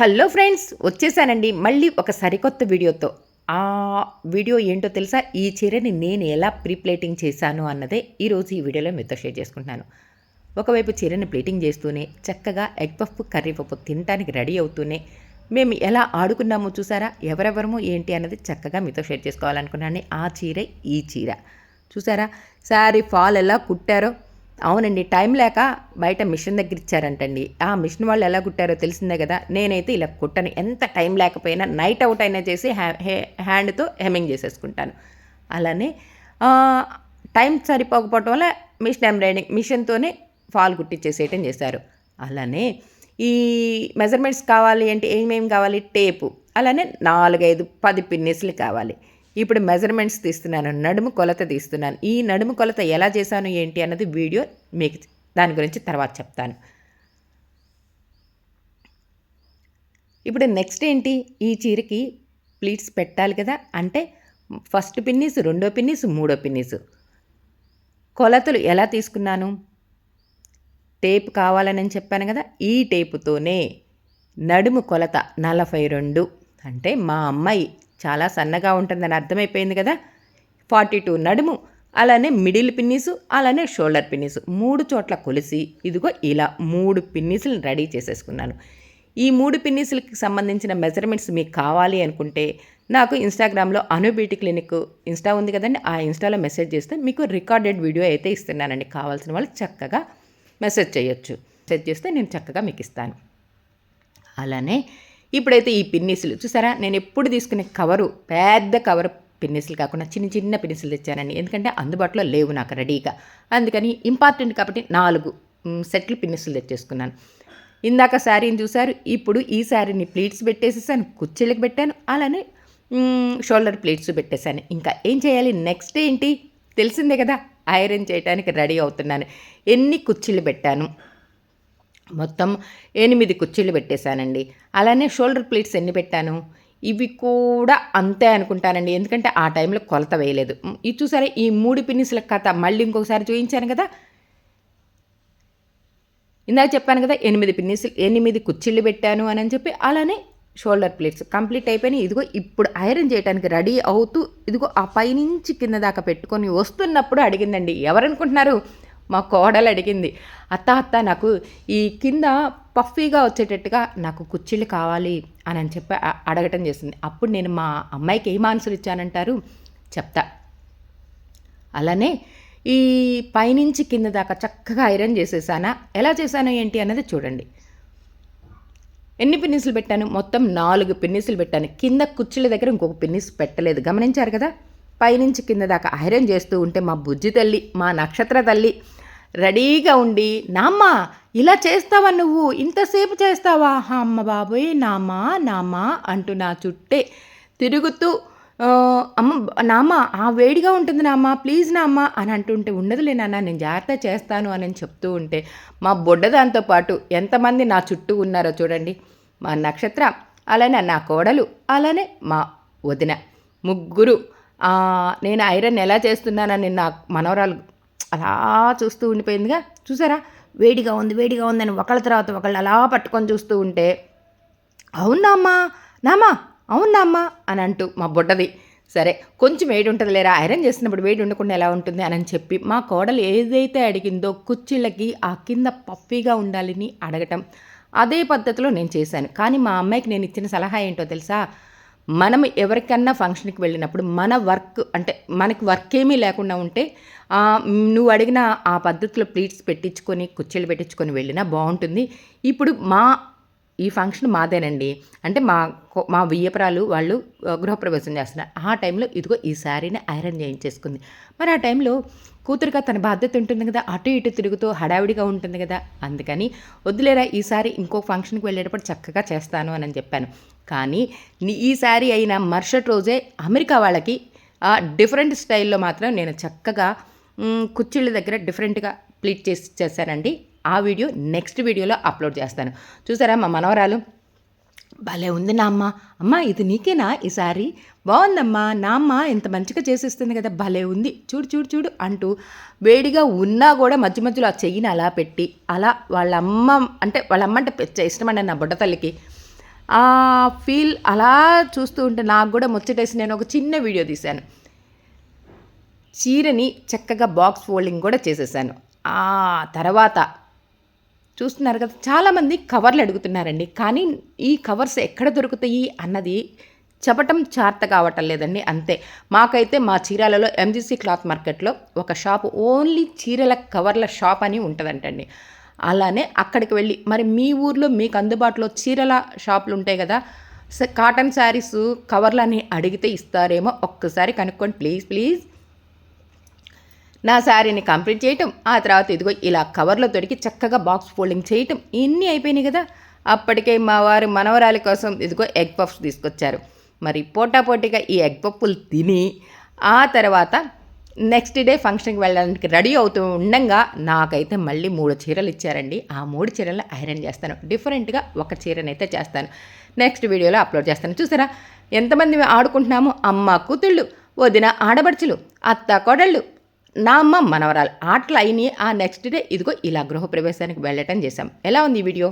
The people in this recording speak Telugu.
హలో ఫ్రెండ్స్ వచ్చేసానండి మళ్ళీ ఒక సరికొత్త వీడియోతో. ఆ వీడియో ఏంటో తెలుసా? ఈ చీరని నేను ఎలా ప్రీప్లేటింగ్ చేశాను అన్నదే ఈరోజు ఈ వీడియోలో మీతో షేర్ చేసుకుంటున్నాను. ఒకవైపు చీరని ప్లేటింగ్ చేస్తూనే చక్కగా ఎగ్ పఫ్ కర్రీ పప్పు తినడానికి రెడీ అవుతూనే మేము ఎలా ఆడుకున్నామో చూసారా? ఎవరెవరము ఏంటి అన్నది చక్కగా మీతో షేర్ చేసుకోవాలనుకున్నాను. ఆ చీరే ఈ చీర. చూసారా? సారీ ఫాల్ ఎలా కుట్టారో అవునండి టైం లేక బయట మిషన్ దగ్గర ఇచ్చారంటండి ఆ మిషన్ వాళ్ళు ఎలా కుట్టారో తెలిసిందే కదా నేనైతే ఇలా కుట్టను. ఎంత టైం లేకపోయినా నైట్ అవుట్ అయినా చేసి హ్యా హ్యాండ్తో హెమ్మింగ్ చేసేసుకుంటాను. అలానే టైం సరిపోకపోవటం వల్ల మిషన్ ఎంబ్రాయిడింగ్ మిషన్తోనే ఫాల్ కుట్టించేసేయటం చేశారు. అలానే ఈ మెజర్మెంట్స్ కావాలి అంటే ఏమేమి కావాలి? టేపు. అలానే నాలుగైదు పది పిన్నిస్లు కావాలి. ఇప్పుడు మెజర్మెంట్స్ తీస్తున్నాను నడుము కొలత తీస్తున్నాను. ఈ నడుము కొలత ఎలా చేశాను ఏంటి అన్నది వీడియో మీకు దాని గురించి తర్వాత చెప్తాను. ఇప్పుడు నెక్స్ట్ ఏంటి? ఈ చీరకి ప్లీట్స్ పెట్టాలి కదా? అంటే ఫస్ట్ పిన్నీస్ రెండో పిన్నీస్ మూడో పిన్నీస్ కొలతలు ఎలా తీసుకున్నాను? టేప్ కావాలని చెప్పాను కదా? ఈ టేపుతోనే నడుము కొలత నలభై రెండు. అంటే మా అమ్మాయి చాలా సన్నగా ఉంటుందని అర్థమైపోయింది కదా. ఫార్టీ టూ నడుము అలానే మిడిల్ పిన్నీసు అలానే షోల్డర్ పిన్నీసు మూడు చోట్ల కొలిసి ఇదిగో ఇలా మూడు పిన్నీసులను రెడీ చేసేసుకున్నాను. ఈ మూడు పిన్నీసులకి సంబంధించిన మెజర్మెంట్స్ మీకు కావాలి అనుకుంటే నాకు ఇన్స్టాగ్రామ్లో అను క్లినిక్ ఇన్స్టా ఉంది కదండి ఆ ఇన్స్టాలో మెసేజ్ చేస్తే మీకు రికార్డెడ్ వీడియో అయితే ఇస్తున్నానండి. కావాల్సిన వాళ్ళు చక్కగా మెసేజ్ చేయొచ్చు. మెసేజ్ చేస్తే నేను చక్కగా మీకు ఇస్తాను. అలానే ఇప్పుడైతే ఈ పిన్నిసులు చూసారా? నేను ఎప్పుడు తీసుకునే కవరు పెద్ద కవర్ పిన్నిసులు కాకుండా చిన్న చిన్న పిన్నిసులు తెచ్చానండి. ఎందుకంటే అందుబాటులో లేవు నాకు రెడీగా. అందుకని ఇంపార్టెంట్ కాబట్టి నాలుగు సెట్లు పిన్నిసులు తెచ్చేసుకున్నాను. ఇందాక శారీని చూశారు ఇప్పుడు ఈ శారీని ప్లీట్స్ పెట్టేసేసాను కుర్చీలకు పెట్టాను అలానే షోల్డర్ ప్లేట్స్ పెట్టేశాను. ఇంకా ఏం చేయాలి? నెక్స్ట్ ఏంటి? తెలిసిందే కదా ఐరన్ చేయడానికి రెడీ అవుతున్నాను. ఎన్ని కుర్చీలు పెట్టాను? మొత్తం ఎనిమిది కుర్చీలు పెట్టేశానండి. అలానే షోల్డర్ ప్లేట్స్ ఎన్ని పెట్టాను? ఇవి కూడా అంతే అనుకుంటానండి. ఎందుకంటే ఆ టైంలో కొలత వేయలేదు. ఇది చూసారా ఈ మూడు పిన్నిస్ల కథ మళ్ళీ ఇంకొకసారి చూపించాను కదా? ఇందాక చెప్పాను కదా ఎనిమిది పిన్నిసులు ఎనిమిది కుర్చీలు పెట్టాను అని అని చెప్పి అలానే షోల్డర్ ప్లేట్స్ కంప్లీట్ అయిపోయినాయి. ఇదిగో ఇప్పుడు ఐరన్ చేయడానికి రెడీ అవుతూ ఇదిగో ఆ పైనుంచి కింద దాకా పెట్టుకొని వస్తున్నప్పుడు అడిగిందండి. ఎవరనుకుంటున్నారు? మా కోడలు అడిగింది అత్త అత్త నాకు ఈ కింద పఫీగా వచ్చేటట్టుగా నాకు కుర్చీలు కావాలి అని అని చెప్పి అడగటం చేసింది. అప్పుడు నేను మా అమ్మాయికి ఏం ఆన్సర్ ఇచ్చానంటారు? చెప్తా. అలానే ఈ పైనుంచి కింద దాకా చక్కగా ఐరన్ చేసేసానా? ఎలా చేశాను ఏంటి అన్నది చూడండి. ఎన్ని పిన్నిసులు పెట్టాను? మొత్తం నాలుగు పిన్నిసులు పెట్టాను. కింద కుర్చీల దగ్గర ఇంకొక పిన్నిస్ పెట్టలేదు. గమనించారు కదా? పైనుంచి కింద దాకా ఐరన్ చేస్తూ ఉంటే మా బుజ్జి తల్లి మా నక్షత్ర తల్లి రెడీగా ఉండి నామ్మ ఇలా చేస్తావా నువ్వు? ఇంతసేపు చేస్తావా? "హా, అమ్మ బాబోయ్ నామా నామా అంటూ నా చుట్టే తిరుగుతూ అమ్మ నామ్మ ఆ వేడిగా ఉంటుంది నామ్మ ప్లీజ్ నామ్మ అని అంటుంటే ఉండదులే నాన్న నేను జాగ్రత్త చేస్తాను అని చెప్తూ ఉంటే మా బొడ్డ దాంతో పాటు ఎంతమంది నా చుట్టూ ఉన్నారో చూడండి. మా నక్షత్ర అలానే నా కోడలు అలానే మా వదిన ముగ్గురు. నేను ఐరన్ ఎలా చేస్తున్నానని నా మనవరాలు అలా చూస్తూ ఉండిపోయిందిగా. చూసారా? వేడిగా ఉంది వేడిగా ఉందని ఒకళ్ళ తర్వాత ఒకళ్ళు అలా పట్టుకొని చూస్తూ ఉంటే అవునామ్మా నామా? అవునామ్మా అని అంటూ మా బుడ్డది. సరే కొంచెం వేడి ఉంటుంది లేరా? ఐరన్ చేసినప్పుడు వేడి ఉండకుండా ఎలా ఉంటుంది? అని చెప్పి మా కోడలు ఏదైతే అడిగిందో కుర్చీలకి ఆ కింద పఫీగా ఉండాలని అడగటం అదే పద్ధతిలో నేను చేశాను. కానీ మా అమ్మాయికి నేను ఇచ్చిన సలహా ఏంటో తెలుసా? మనం ఎవరికన్నా ఫంక్షన్కి వెళ్ళినప్పుడు మన వర్క్ అంటే మనకి వర్క్ ఏమీ లేకుండా ఉంటే నువ్వు అడిగిన ఆ పద్ధతిలో ప్లీట్స్ పెట్టించుకొని కుర్చీలు పెట్టించుకొని వెళ్ళినా బాగుంటుంది. ఇప్పుడు మా ఈ ఫంక్షన్ మాదేనండి. అంటే మా మా వియ్యపురాలు వాళ్ళు గృహప్రవేశం చేస్తున్నారు. ఆ టైంలో ఇదిగో ఈ శారీని ఐరన్ చేయించేసుకుంది. మరి ఆ టైంలో కూతురుగా తన బాధ్యత ఉంటుంది కదా అటు ఇటు తిరుగుతూ హడావిడిగా ఉంటుంది కదా. అందుకని వద్దులేరా ఈసారి ఇంకో ఫంక్షన్కి వెళ్ళేటప్పుడు చక్కగా చేస్తాను అని చెప్పాను. కానీ నీ అయిన మరుసటి రోజే అమెరికా వాళ్ళకి ఆ డిఫరెంట్ స్టైల్లో మాత్రం నేను చక్కగా కుర్చీళ్ళ దగ్గర డిఫరెంట్గా ప్లీట్ చేసి చేశానండి ఆ వీడియో నెక్స్ట్ వీడియోలో అప్లోడ్ చేస్తాను. చూసారా మా మనవరాలు? భలే ఉంది నా అమ్మ అమ్మ ఇది నీకేనా ఈ సారీ బాగుందమ్మా నా అమ్మ ఇంత మంచిగా చేసిస్తుంది కదా భలే ఉంది. చూడు చూడు చూడు అంటూ వేడిగా ఉన్నా కూడా మధ్య మధ్యలో ఆ చెయ్యిని అలా పెట్టి అలా వాళ్ళ అమ్మ అంటే వాళ్ళ అమ్మ అంటే పెద్ద ఇష్టమండి నా బుడ్డ తల్లికి. ఆ ఫీల్ అలా చూస్తూ ఉంటే నాకు కూడా ముచ్చటేసి నేను ఒక చిన్న వీడియో తీశాను. చీరని చక్కగా బాక్స్ ఫోల్డింగ్ కూడా చేసేసాను. ఆ తర్వాత చూస్తున్నారు కదా చాలామంది కవర్లు అడుగుతున్నారండి. కానీ ఈ కవర్స్ ఎక్కడ దొరుకుతాయి అన్నది చెప్పటం చార్త కావటం లేదండి అంతే. మాకైతే మా చీరాలలో ఎంజీసీ క్లాత్ మార్కెట్లో ఒక షాప్ ఓన్లీ చీరల కవర్ల షాప్ అని ఉంటుందంటండి. అలానే అక్కడికి వెళ్ళి మరి మీ ఊర్లో మీకు అందుబాటులో చీరల షాపులు ఉంటాయి కదా కాటన్ శారీస్ కవర్లని అడిగితే ఇస్తారేమో ఒక్కసారి కనుక్కోండి. Please please. నా శారీని కంప్లీట్ చేయటం ఆ తర్వాత ఇదిగో ఇలా కవర్లో దొరికి చక్కగా బాక్స్ ఫోల్డింగ్ చేయటం ఇన్ని అయిపోయినాయి కదా. అప్పటికే మా వారు మనవరాలి కోసం ఇదిగో ఎగ్ పఫ్స్ తీసుకొచ్చారు. మరి పోటాపోటీగా ఈ ఎగ్ పప్పులు తిని ఆ తర్వాత నెక్స్ట్ డే ఫంక్షన్కి వెళ్ళడానికి రెడీ అవుతూ ఉండంగా నాకైతే మళ్ళీ మూడు చీరలు ఇచ్చారండి. ఆ మూడు చీరలు ఐరన్ చేస్తాను. డిఫరెంట్గా ఒక చీరనైతే చేస్తాను. నెక్స్ట్ వీడియోలో అప్లోడ్ చేస్తాను. చూసారా? ఎంతమంది ఆడుకుంటున్నాము ఆడుకుంటున్నామో అమ్మ కూతుళ్ళు వదిన ఆడబడుచులు అత్త కోడళ్ళు నా అమ్మ మనవరాలు. ఆటలు అయినాయి. ఆ నెక్స్ట్ డే ఇదిగో ఇలా గృహప్రవేశానికి వెళ్ళటం చేశాం. ఎలా ఉంది ఈ వీడియో